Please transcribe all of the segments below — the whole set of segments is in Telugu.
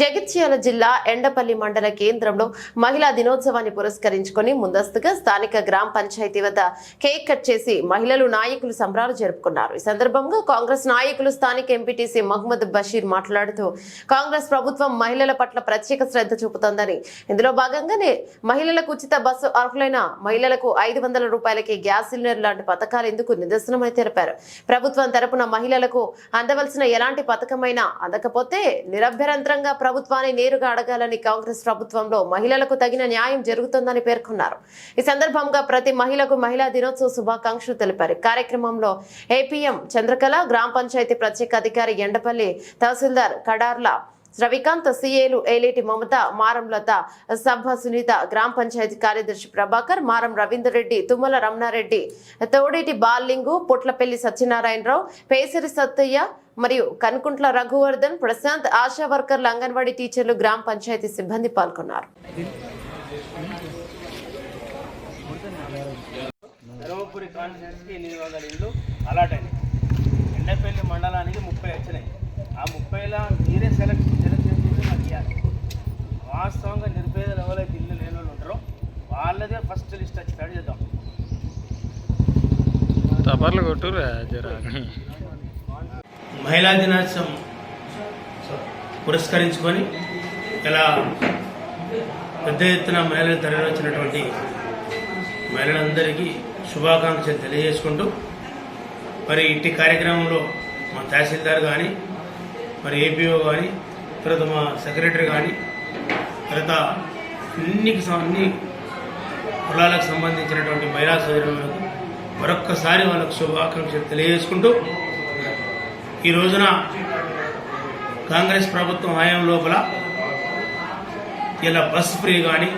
జగిత్యాల జిల్లా ఎండపల్లి మండల కేంద్రంలో మహిళా దినోత్సవాన్ని పురస్కరించుకొని ముందస్తుగా స్థానిక గ్రామ పంచాయతీ వద్ద కేక్ కట్ చేసి మహిళలు నాయకులు సంబరాలు జరుపుకున్నారు. ఈ సందర్భంగా కాంగ్రెస్ నాయకులు స్థానిక ఎంపీటీసీ మహమ్మద్ బషీర్ మాట్లాడుతూ కాంగ్రెస్ ప్రభుత్వం మహిళల పట్ల ప్రత్యేక శ్రద్ధ చూపుతోందని. ఇందులో భాగంగానే మహిళలకు ఉచిత బస్సు అర్హులైన మహిళలకు ఐదు వందల రూపాయలకి గ్యాస్ సిలిండర్ లాంటి పథకాలు ఎందుకు నిదర్శనమని తెలిపారు. ప్రభుత్వం తరపున మహిళలకు అందవలసిన ఎలాంటి పథకమైనా అందకపోతే నిరభ్యరంతరంగా ప్రభుత్వాన్ని నేరుగా అడగాలని కాంగ్రెస్ ప్రభుత్వంలో మహిళలకు తగిన న్యాయం జరుగుతుందని పేర్కొన్నారు. ఈ సందర్భంగా ప్రతి మహిళకు మహిళా దినోత్సవ శుభాకాంక్షలు తెలిపారు. కార్యక్రమంలో ఏపీఎం చంద్రకళ గ్రామ పంచాయతీ ప్రత్యేక అధికారి ఎండపల్లి తహసీల్దార్ కడార్ల రవికాంత్ సీఏలు ఏలేటి మమత మారం లత సభ సునీత గ్రామ పంచాయతీ కార్యదర్శి ప్రభాకర్ మారం రవీందర్ రెడ్డి తుమ్మల రమణారెడ్డి తోడేటి బాల్లింగు పుట్లపల్లి సత్యనారాయణరావు పేసరి సత్తయ్య మరియు కనుకుంట్ల రఘువర్ధన్ ప్రశాంత్ ఆశా వర్కర్లు అంగన్వాడీ టీచర్లు గ్రామ పంచాయతీ సిబ్బంది పాల్గొన్నారు. ధర్మపురి కాన్స్టిట్యూన్సీకి ఎనిమిది వందల ఇళ్ళు అలాట్ అయినాయి. ఎండపల్లి మండలానికి ముప్పై వచ్చినాయి. ఆ ముప్పైలో మీరే ఫస్ట్ లిస్ట్ వచ్చి స్టార్ట్ చేద్దాం. తపర్లు కొట్టురా మహిళా దినోత్సవం పురస్కరించుకొని ఇలా పెద్ద ఎత్తున మహిళలు తరలివచ్చినటువంటి మహిళలందరికీ శుభాకాంక్షలు తెలియజేసుకుంటూ మరి ఇట్టి కార్యక్రమంలో మా తహసీల్దార్ కానీ మరి ఏపీఓ కానీ తర్వాత మా సెక్రటరీ కానీ తర్వాత అన్నికి సం- అన్ని కులాలకు సంబంధించినటువంటి మహిళా సోదరులకు మరొక్కసారి వాళ్ళకు శుభాకాంక్షలు తెలియజేసుకుంటూ ఈ రోజున కాంగ్రెస్ ప్రభుత్వం హయాం లోపల ఇలా బస్ ఫ్రీ కానీ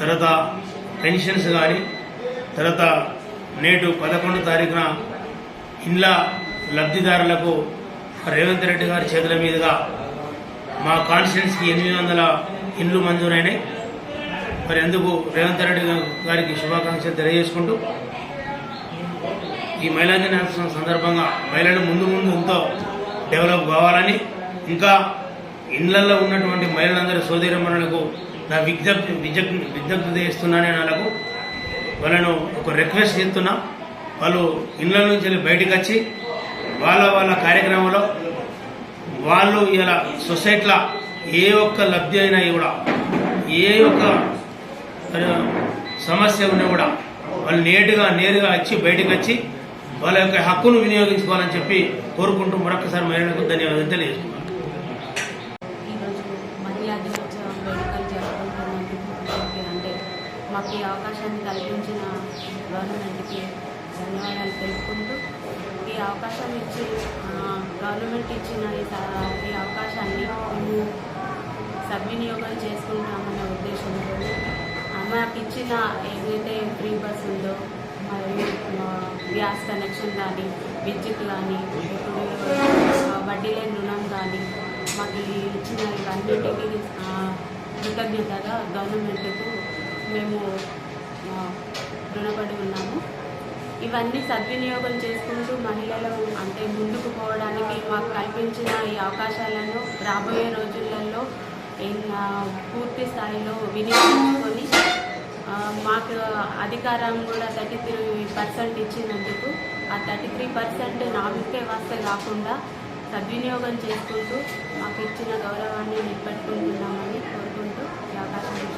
తర్వాత పెన్షన్స్ కానీ తర్వాత నేడు పదకొండు తారీఖున ఇండ్ల లబ్ధిదారులకు రేవంత్ రెడ్డి గారి చేతుల మీదుగా మా కాన్స్టిట్యున్సీకి ఎనిమిది వందల ఇండ్లు మంజూరైనాయి. మరి ఎందుకు రేవంత్ రెడ్డి గారికి శుభాకాంక్షలు తెలియజేసుకుంటూ ఈ మహిళా దినోత్సవం సందర్భంగా మహిళలు ముందు ముందు ఎంతో డెవలప్ కావాలని ఇంకా ఇండ్లల్లో ఉన్నటువంటి మహిళలందరి సోదరిమణులకు నా విజ్ఞప్తి విజ్ఞప్తి విజ్ఞప్తి చేస్తున్నాను వాళ్ళకు వాళ్ళను ఒక రిక్వెస్ట్ చేస్తున్నా. వాళ్ళు ఇళ్ళ నుంచి వెళ్ళి బయటకు వచ్చి వాళ్ళ వాళ్ళ కార్యక్రమంలో వాళ్ళు ఇలా సొసైటీలో ఏ ఒక్క లబ్ధి అయినా కూడా ఏ ఒక్క సమస్య ఉన్నా కూడా వాళ్ళు నేరుగా నేరుగా వచ్చి బయటకు వచ్చి వాళ్ళ యొక్క హక్కును వినియోగించుకోవాలని చెప్పి కోరుకుంటూ మరొకసారి మహిళలకు ధన్యవాదాలు తెలియజేస్తున్నాను. అంటే మాకు ఈ అవకాశాన్ని కల్పించిన గవర్నమెంట్కి ధన్యవాదాలు తెలుపుకుంటూ ఈ అవకాశం ఇచ్చి గవర్నమెంట్ ఇచ్చిన ఈ ఈ అవకాశాన్ని మేము సద్వినియోగం చేసుకుంటాము. నాకు ఇచ్చిన ఏదైతే ఫ్రీ బస్ ఉందో మరియు గ్యాస్ కనెక్షన్ కానీ విద్యుత్ కానీ ఇప్పుడు వడ్డీ లేని రుణం కానీ మాకు ఇచ్చిన ఇవన్నిటికీ కృతజ్ఞతగా గవర్నమెంట్కు మేము రుణపడి ఉన్నాము. ఇవన్నీ సద్వినియోగం చేసుకుంటూ మహిళలు అంటే ముందుకు పోవడానికి మాకు కల్పించిన ఈ అవకాశాలను రాబోయే రోజులలో పూర్తి స్థాయిలో వినియోగం అధికారం కూడా థర్టీ త్రీ పర్సెంట్ ఇచ్చినందుకు ఆ థర్టీ త్రీ పర్సెంట్ నామికే వస్తే కాకుండా సద్వినియోగం చేసుకుంటూ మాకు ఇచ్చిన గౌరవాన్ని నిలబెట్టుకుంటున్నామని కోరుకుంటూ ఈ అవకాశం